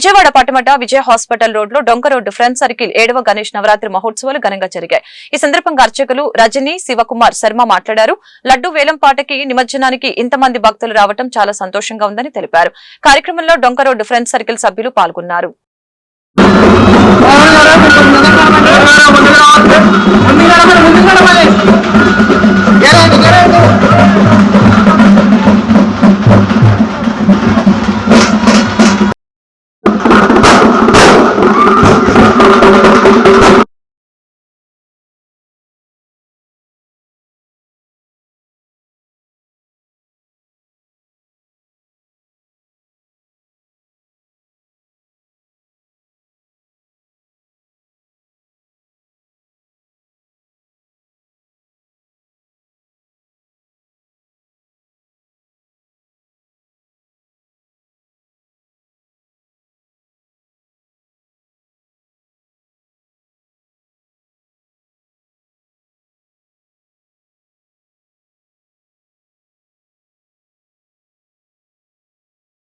Vijayawada Patamata Vijaya hospital రోడ్లో డొంక road front circle ఏడవ గణేష్ నవరాత్రి మహోత్సవాలు ఘనంగా జరిగాయి ఈ సందర్భంగా అర్చకులు రజని శివకుమార్ శర్మ మాట్లాడారు లడ్డు వేలంపాటకి నిమజ్జనానికి ఇంతమంది భక్తులు రావటం చాలా సంతోషంగా ఉందని తెలిపారు కార్యక్రమంలో డొంక రోడ్డు ఫ్రంట్ సర్కిల్ సభ్యులు పాల్గొన్నారు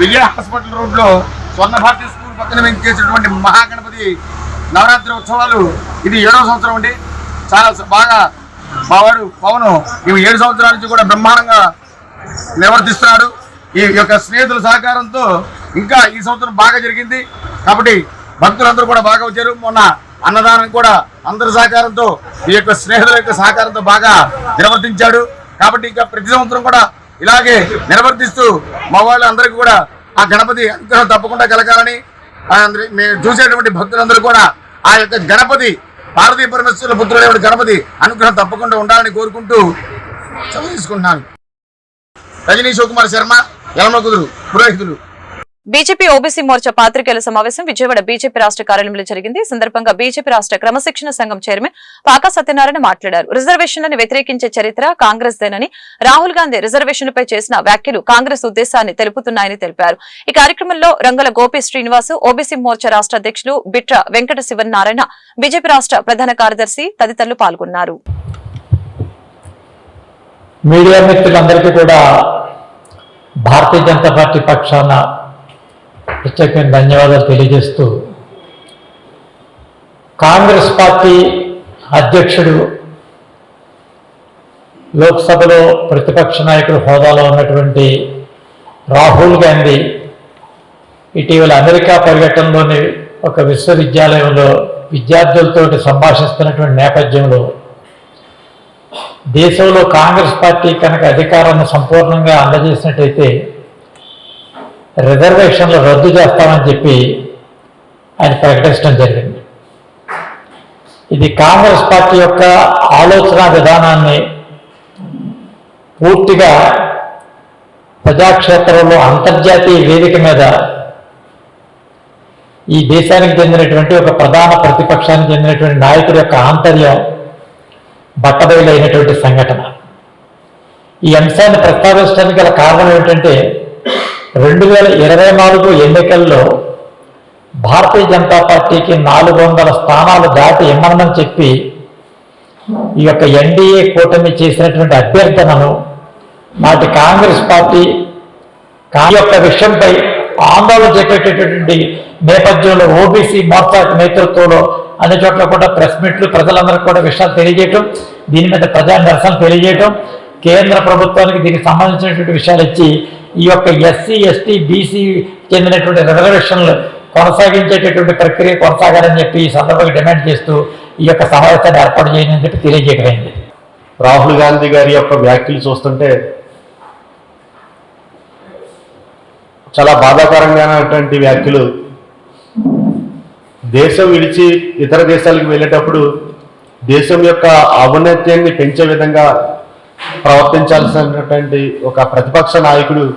విజయ హాస్పిటల్ రోడ్లో స్వర్ణ భారతి స్కూల్ పక్కన వెంకేసినటువంటి మహాగణపతి నవరాత్రి ఉత్సవాలు. ఇది ఏడవ సంవత్సరం అండి. చాలా బాగా మావాడు పవన్ ఇవి ఏడు సంవత్సరాల నుంచి కూడా బ్రహ్మాండంగా నిర్వర్తిస్తున్నాడు. ఈ యొక్క స్నేహితుల సహకారంతో ఇంకా ఈ సంవత్సరం బాగా జరిగింది. కాబట్టి భక్తులందరూ కూడా బాగా వచ్చారు. మొన్న అన్నదానం కూడా అందరి సహకారంతో ఈ యొక్క స్నేహితుల యొక్క సహకారంతో బాగా నిర్వర్తించాడు. కాబట్టి ఇంకా ప్రతి సంవత్సరం కూడా ఇలాగే నిర్వర్తిస్తూ మా వాళ్ళందరికీ కూడా ఆ గణపతి అనుగ్రహం తప్పకుండా కలగాలని మేము చూసేటువంటి భక్తులందరూ కూడా ఆ యొక్క గణపతి పార్వతీ పరమేశ్వరుల పుత్రుడైన గణపతి అనుగ్రహం తప్పకుండా ఉండాలని కోరుకుంటూ చదువు తీసుకుంటున్నాను. రజనీ శివకుమార్ శర్మ యలమకుదురు పురోహితులు. బీజేపీ ఓబీసీ మోర్చా పాత్రికేయుల సమావేశం విజయవాడ బీజేపీ రాష్ట్ర కార్యాలయంలో జరిగింది. సందర్భంగా బీజేపీ రాష్ట్ర క్రమశిక్షణ సంఘం చైర్మన్ పాకా సత్యనారాయణ మాట్లాడారు. రిజర్వేషన్లను వ్యతిరేకించే చరిత్ర కాంగ్రెస్ దేనని రాహుల్ గాంధీ రిజర్వేషన్లపై చేసిన వ్యాఖ్యలు కాంగ్రెస్ ఉద్దేశాన్ని తెలుపుతున్నాయని తెలిపారు. ఈ కార్యక్రమంలో రంగుల గోపి శ్రీనివాస్ ఓబీసీ మోర్చా రాష్ట్ర అధ్యక్షులు బిట్ర వెంకట శివనారాయణ బీజేపీ రాష్ట్ర ప్రధాన కార్యదర్శి తదితరులు పాల్గొన్నారు. మీడియా మిత్రులందరికీ కూడా భారతీయ జనతా పార్టీ పక్షాన ప్రత్యేకమైన ధన్యవాదాలు తెలియజేస్తూ కాంగ్రెస్ పార్టీ అధ్యక్షుడు లోక్సభలో ప్రతిపక్ష నాయకుడు హోదాలో ఉన్నటువంటి రాహుల్ గాంధీ ఇటీవల అమెరికా పర్యటనలోని ఒక విశ్వవిద్యాలయంలో విద్యార్థులతో సంభాషిస్తున్నటువంటి నేపథ్యంలో దేశంలో కాంగ్రెస్ పార్టీ కనుక అధికారాన్ని సంపూర్ణంగా అందజేసినట్టయితే రిజర్వేషన్లు రద్దు చేస్తామని చెప్పి ఆయన ప్రకటించడం జరిగింది. ఇది కాంగ్రెస్ పార్టీ యొక్క ఆలోచన విధానాన్ని పూర్తిగా ప్రజాక్షేత్రంలో అంతర్జాతీయ వేదిక మీద ఈ దేశానికి చెందినటువంటి ఒక ప్రధాన ప్రతిపక్షానికి చెందినటువంటి నాయకుడి యొక్క ఆంతర్యం బట్టబయలైనటువంటి సంఘటన. ఈ అంశాన్ని ప్రస్తావించడానికి గల కారణం ఏమిటంటే రెండు వేల ఇరవై నాలుగు ఎన్నికల్లో భారతీయ జనతా పార్టీకి నాలుగు వందల స్థానాలు దాటి ఇమ్మనమని చెప్పి ఈ యొక్క ఎన్డీఏ కూటమి చేసినటువంటి అభ్యర్థనను నాటి కాంగ్రెస్ పార్టీ ఈ యొక్క విషయంపై ఆందోళన చేపట్టేటటువంటి నేపథ్యంలో ఓబీసీ మోర్చా నేతృత్వంలో అన్ని చోట్ల కూడా ప్రెస్ మీట్లు ప్రజలందరికీ కూడా విషయాలు తెలియజేయటం దీని మీద ప్రజా నిరసన తెలియజేయటం కేంద్ర ప్రభుత్వానికి దీనికి సంబంధించినటువంటి విషయాలు ఇచ్చి ఈ యొక్క ఎస్సీ ఎస్టీ బీసీ చెందినటువంటి రిజర్వేషన్లు కొనసాగించేటటువంటి ప్రక్రియ కొనసాగాలని చెప్పి ఈ సందర్భంగా డిమాండ్ చేస్తూ ఈ యొక్క సమావేశాన్ని ఏర్పాటు చేయని చెప్పి తెలియజేయగలిగింది రాహుల్ గాంధీ గారి యొక్క వ్యాఖ్యలు చూస్తుంటే చాలా బాధాకరంగానటువంటి వ్యాఖ్యలు. దేశం విడిచి ఇతర దేశాలకు వెళ్ళేటప్పుడు దేశం యొక్క ఔన్నత్యాన్ని పెంచే విధంగా ప్రవర్తించాల్సినటువంటి ఒక ప్రతిపక్ష నాయకుడు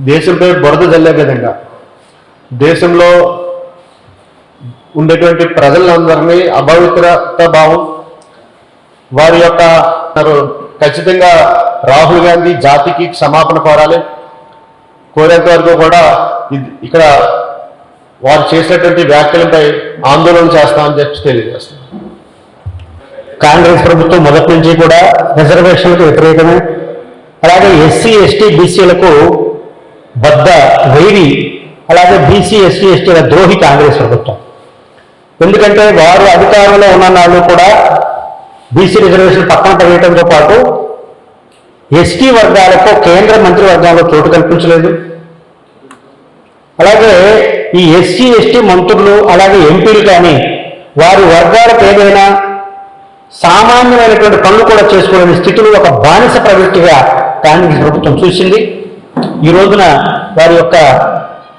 దేశంపై బురద జల్లే విధంగా దేశంలో ఉండేటువంటి ప్రజలందరినీ అభవిత్రత భావం వారి యొక్క ఖచ్చితంగా రాహుల్ గాంధీ జాతికి క్షమాపణ కోరాలి. కోరేంత వరకు కూడా ఇది- ఇక్కడ వారు చేసినటువంటి వ్యాఖ్యలపై ఆందోళన చేస్తామని చెప్పి తెలియజేస్తున్నాం. కాంగ్రెస్ ప్రభుత్వం మొదటి నుంచి కూడా రిజర్వేషన్లకు వ్యతిరేకమే. అలాగే ఎస్సీ ఎస్టీ బీసీలకు బద్ద వైరి అలాగే బీసీ ఎస్సీ ఎస్టీల ద్రోహి కాంగ్రెస్ ప్రభుత్వం. ఎందుకంటే వారు అధికారంలో ఉన్న నాళ్ళు కూడా బీసీ రిజర్వేషన్ పక్కన పడేయడంతో పాటు ఎస్టీ వర్గాలకు కేంద్ర మంత్రివర్గాలలో చోటు కల్పించలేదు. అలాగే ఈ ఎస్సీ ఎస్టీ మంత్రులు అలాగే ఎంపీలు కానీ వారి వర్గాలకు ఏదైనా సామాన్యమైనటువంటి పనులు కూడా చేసుకోలేని స్థితిలో ఒక బానిస ప్రవృత్తిగా కాంగ్రెస్ ప్రభుత్వం చూసింది. ఈ రోజున వారి యొక్క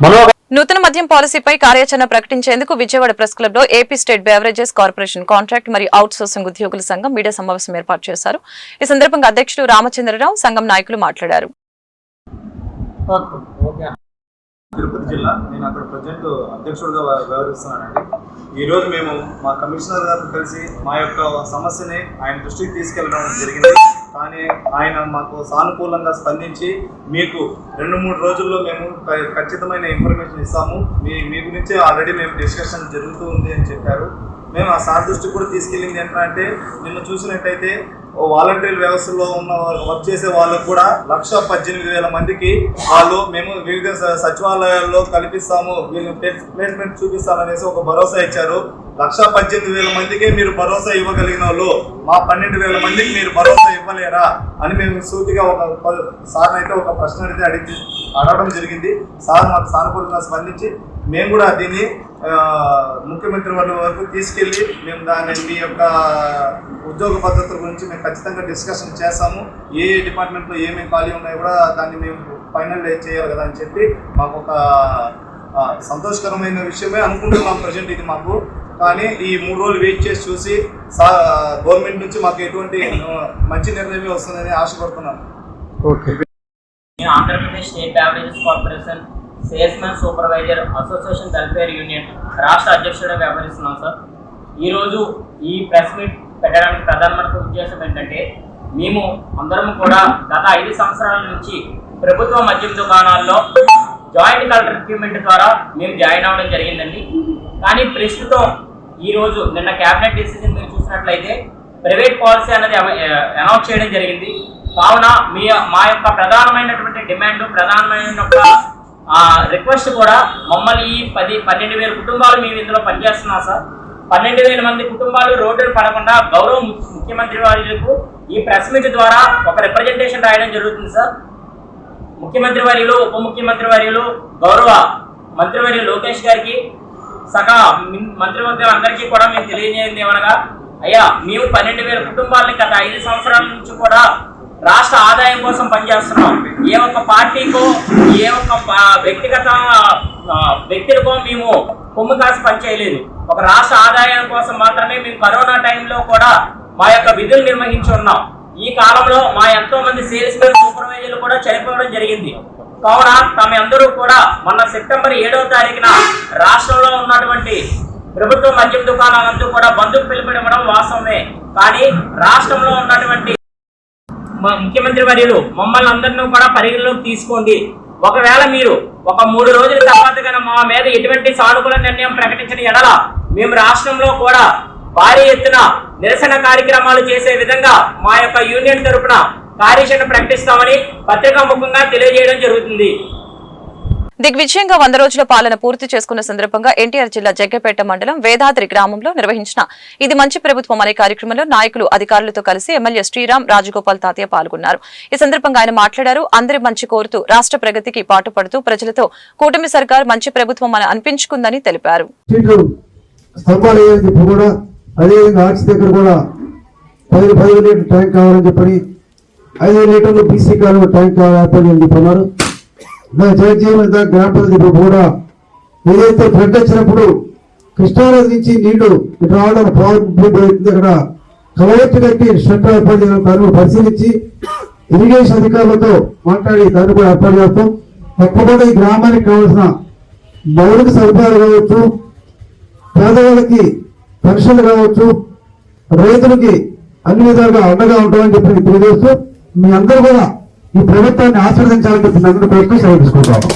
మనోభావాలు నూతన మద్యం పాలసీపై కార్యాచరణ ప్రకటించేందుకు విజయవాడ ప్రెస్ క్లబ్లో AP state beverages corporation contract మరియు అవుట్ సోర్సింగ్ ఉద్యోగుల సంఘం మీడియా సమావేశం ఏర్పాటు చేశారు. ఈ సందర్భంగా అధ్యక్షుడు రామచంద్రరావు సంఘం నాయకులు మాట్లాడారు. తిరుపతి జిల్లా. నేను అక్కడ ప్రజెంట్ అధ్యక్షుడిగా వ్యవహరిస్తున్నానండి. ఈరోజు మేము మా కమిషనర్ గారితో కలిసి మా యొక్క సమస్యని ఆయన దృష్టికి తీసుకెళ్ళడం జరిగింది. కానీ ఆయన మాకు సానుకూలంగా స్పందించి మీకు రెండు మూడు రోజుల్లో మేము ఖచ్చితమైన ఇన్ఫర్మేషన్ ఇస్తాము. మీ మీ గురించి ఆల్రెడీ మేము డిస్కషన్ జరుగుతూ ఉంది అని చెప్పారు. మేము ఆ సార్ దృష్టికి కూడా తీసుకెళ్ళింది ఏంటంటే నిన్ను చూసినట్టయితే వాలంటీర్ వ్యవస్థలో ఉన్న వర్క్ చేసే వాళ్ళకు కూడా లక్ష పద్దెనిమిది వేల మందికి వాళ్ళు మేము వివిధ స- సచివాలయాల్లో కల్పిస్తాము. వీళ్ళు ప్లేస్- ప్లేస్మెంట్ చూపిస్తామనేసి ఒక భరోసా ఇచ్చారు. లక్ష పద్దెనిమిది వేల మందికే మీరు భరోసా ఇవ్వగలిగిన వాళ్ళు మా పన్నెండు వేల మందికి మీరు భరోసా ఇవ్వలేరా అని మేము సూటిగా ఒక సార్ అయితే ఒక ప్రశ్న అయితే అడిగి అడగడం జరిగింది. సార్ మాకు సానుకూలంగా స్పందించి మేము కూడా దీన్ని ముఖ్యమంత్రి వారి వరకు తీసుకెళ్ళి మేము దాని మీ యొక్క ఉద్యోగ పద్ధతుల గురించి మేము ఖచ్చితంగా డిస్కషన్ చేస్తాము. ఏ ఏ డిపార్ట్మెంట్లో ఏమేమి ఖాళీ ఉన్నాయో కూడా దాన్ని మేము ఫైనల్ చేయాలి కదా అని చెప్పి మాకు ఒక సంతోషకరమైన విషయమే అనుకుంటున్నాం ప్రజెంట్ ఇది మాకు. కానీ ఈ మూడు రోజులు వెయిట్ చేసి చూసి సా గవర్నమెంట్ నుంచి మాకు ఎటువంటి మంచి నిర్ణయమే వస్తుందని ఆశపడుతున్నాను నేను Andhra Pradesh state beverages corporation salesmen supervisor association welfare union రాష్ట్ర అధ్యక్షుడిగా వ్యవహరిస్తున్నాం సార్. ఈరోజు ఈ ప్రెస్ మీట్ పెట్టడానికి ప్రధానమంత్రి ఉద్దేశం ఏంటంటే మేము అందరం కూడా గత ఐదు సంవత్సరాల నుంచి ప్రభుత్వ మద్యం దుకాణాల్లో జాయింట్ కలర్ రిక్రూట్మెంట్ ద్వారా మేము జాయిన్ అవ్వడం జరిగిందండి. కానీ ప్రస్తుతం ఈ రోజు నిన్న క్యాబినెట్ డిసిజన్ మీరు చూసినట్లయితే ప్రైవేట్ పాలసీ అనేది అనౌన్స్ చేయడం జరిగింది. కావున మీ మా యొక్క ప్రధానమైనటువంటి డిమాండ్ ప్రధానమైన రిక్వెస్ట్ కూడా మమ్మల్ని ఈ పది పన్నెండు వేల కుటుంబాలు మేము ఇందులో పనిచేస్తున్నాం సార్. పన్నెండు వేల మంది కుటుంబాలు రోడ్డును పడకుండా గౌరవ ముఖ్యమంత్రి వారికి ఈ ప్రెస్ మీట్ ద్వారా ఒక రిప్రజెంటేషన్ రాయడం జరుగుతుంది సార్. ముఖ్యమంత్రి వర్యులు ఉప ముఖ్యమంత్రి వర్యులు గౌరవ మంత్రివర్యులు లోకేష్ గారికి సగా మిన్- మంత్రివర్గులందరికీ కూడా మేము తెలియజేయండి ఏమనగా అయ్యా మేము పన్నెండు వేల కుటుంబాలని గత ఐదు సంవత్సరాల నుంచి కూడా రాష్ట్ర ఆదాయం కోసం పనిచేస్తున్నాం. ఏ ఒక్క పార్టీకో ఏ ఒక్క వ్యక్తిగత వ్యక్తులకో మేము కొమ్ము కాసి పనిచేయలేదు. ఒక రాష్ట్ర ఆదాయం కోసం మాత్రమే మేము కరోనా టైంలో కూడా మా యొక్క విధులు నిర్వహించి ఉన్నాం. ఈ కాలంలో మా ఎంతో మంది సేల్స్ మెన్ సూపర్వైజర్లు కూడా చనిపోవడం జరిగింది. కావున తమ అందరూ కూడా మొన్న సెప్టెంబర్ ఏడవ తారీఖున రాష్ట్రంలో ఉన్నటువంటి ప్రభుత్వ మద్యం దుకాణాలంతా కూడా బంధుకు పిలుపునివ్వడం వాస్తవమే. కానీ రాష్ట్రంలో ఉన్నటువంటి ముఖ్యమంత్రి వర్యులు మమ్మల్ని అందరినీ కూడా పరిగణలోకి తీసుకోండి. ఒకవేళ మీరు ఒక మూడు రోజుల తర్వాత కనుక మా మీద ఎటువంటి సానుకూల నిర్ణయం ప్రకటించిన ఎడల మేము రాష్ట్రంలో కూడా భారీ ఎత్తున నిరసన కార్యక్రమాలు చేసే విధంగా మా యొక్క యూనియన్ తరఫున కార్యాచరణ ప్రకటిస్తామని పత్రికా ముఖంగా తెలియజేయడం జరుగుతుంది. దిగ్విజయంగా వంద రోజుల పాలన పూర్తి చేసుకున్న సందర్భంగా ఎన్టీఆర్ జిల్లా జగ్గపేట మండలం వేదాద్రి గ్రామంలో నిర్వహించిన ఇది మంచి ప్రభుత్వం అనే కార్యక్రమంలో నాయకులు అధికారులతో కలిసి ఎమ్మెల్యే శ్రీరామ్ రాజగోపాల్ తాతయ్య పాల్గొన్నారు. ఈ సందర్భంగా ఆయన మాట్లాడారు. అందరి మంచి కోరుతూ రాష్ట్ర ప్రగతికి పాటుపడుతూ ప్రజలతో కూటమి సర్కార్ మంచి ప్రభుత్వం అని అనిపించుకుందని తెలిపారు. అదేవిధంగా దగ్గర కూడా పది లీటర్ ట్యాంక్ కావాలని చెప్పని ఐదు లీటర్లు బీసీ కాలువ ట్యాంక్ కావాలి అని చెప్పన్నారు. జగజ్జీవన్ గ్రామ పంచాయతీ కూడా ఏదైతే ఫ్లడ్ వచ్చినప్పుడు కృష్ణానది నుంచి నీళ్ళు ఇటు రావడం అక్కడ ఇక్కడ కలవెట్టు కట్టి షట్టర్ ఏర్పాటు దాన్ని పరిశీలించి ఇరిగేషన్ అధికారులతో మాట్లాడి దాన్ని కూడా ఏర్పాటు చేస్తాం. తప్పకుండా ఈ గ్రామానికి కావాల్సిన మౌలిక సదుపాయాలు కావచ్చు పేదవాళ్ళకి పెన్షన్లు కావచ్చు రైతులకి అన్ని విధాలుగా అండగా ఉంటామని చెప్పి తెలియజేస్తూ మీ అందరూ కూడా ఈ ప్రభుత్వాన్ని ఆశీర్వదించాలని చెప్పి మీ అందరూ ప్రశ్న సెలవు తీసుకుంటాము